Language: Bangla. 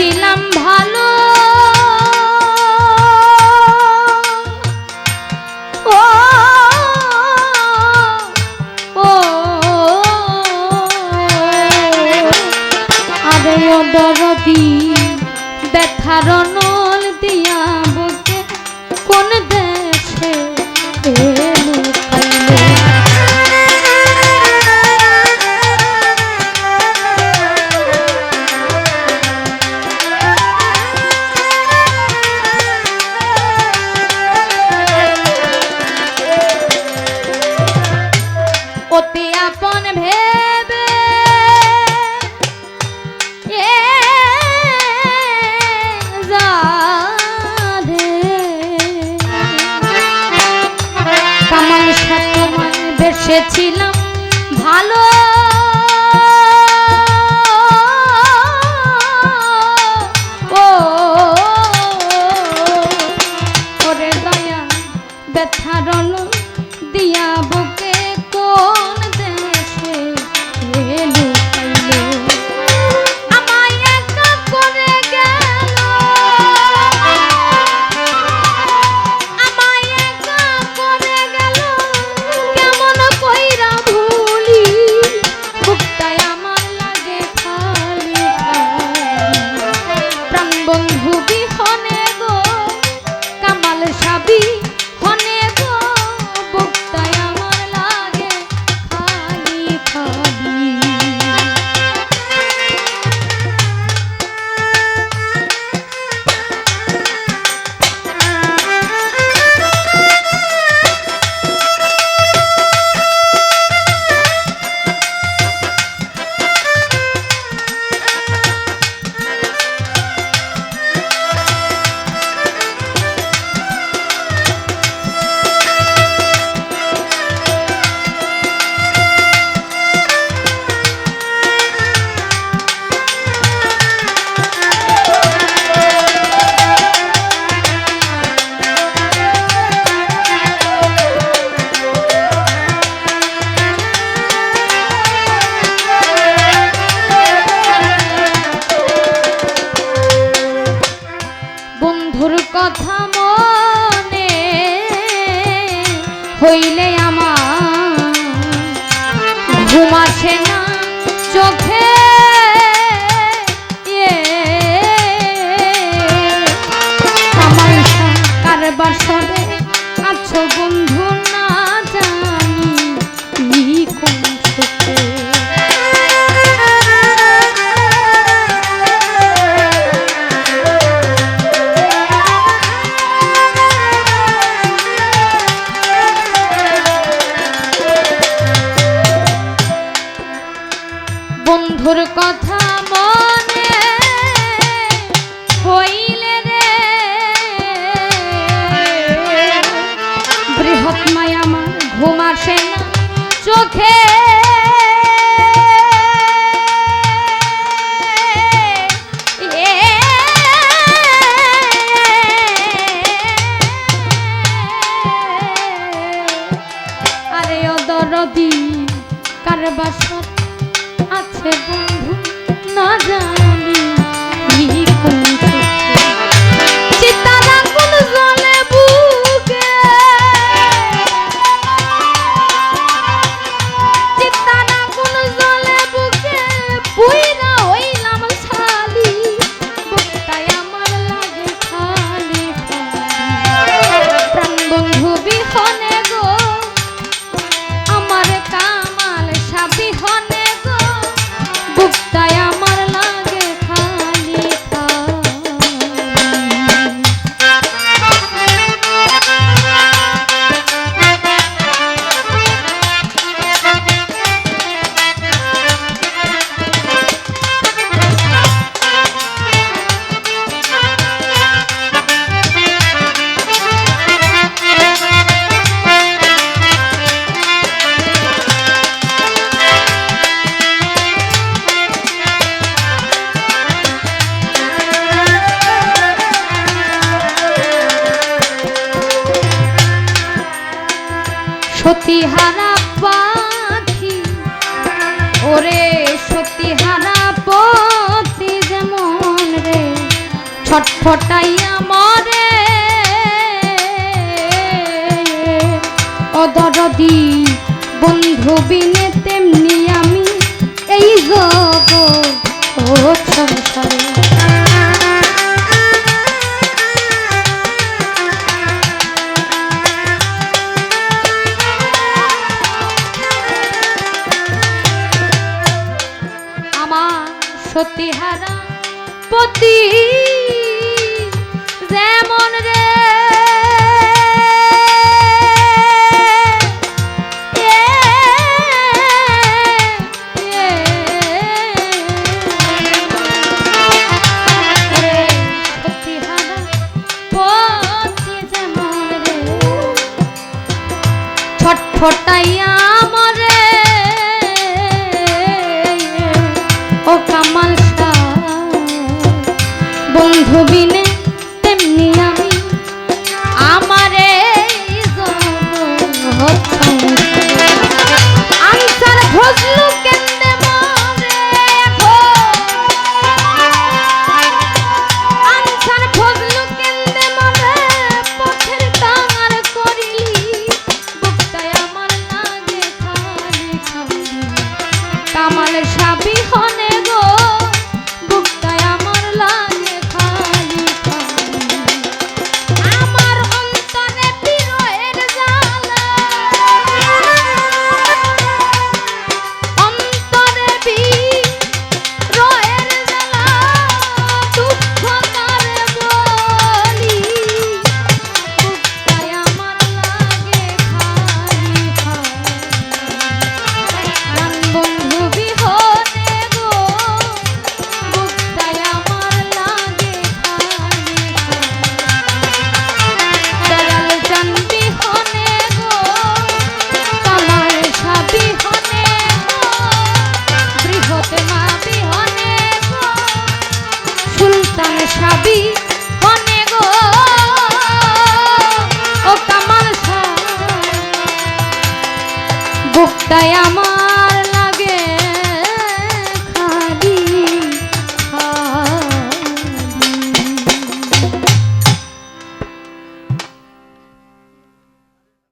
ছিলাম ভালো। দরদি ব্যথার নল দিয়া বসেছিলাম ভালো ও ওরে দয়া ব্যথারণ দিয়া বুক কথা মনে হইলে আমার ঘুমাছে না। আমায় আমার ঘুম আসে না চোখে। আরে অদরদি কার বাসর আছে বন্ধু? না জানা। সতীহারা পাখি, ওরে পতি যেমন রে, ছটফটাইয়া মরে। অদরদি বন্ধু বিনে তেমনি আমি এই জগ ও সংসারে। সত্যি হারা পতি যেমন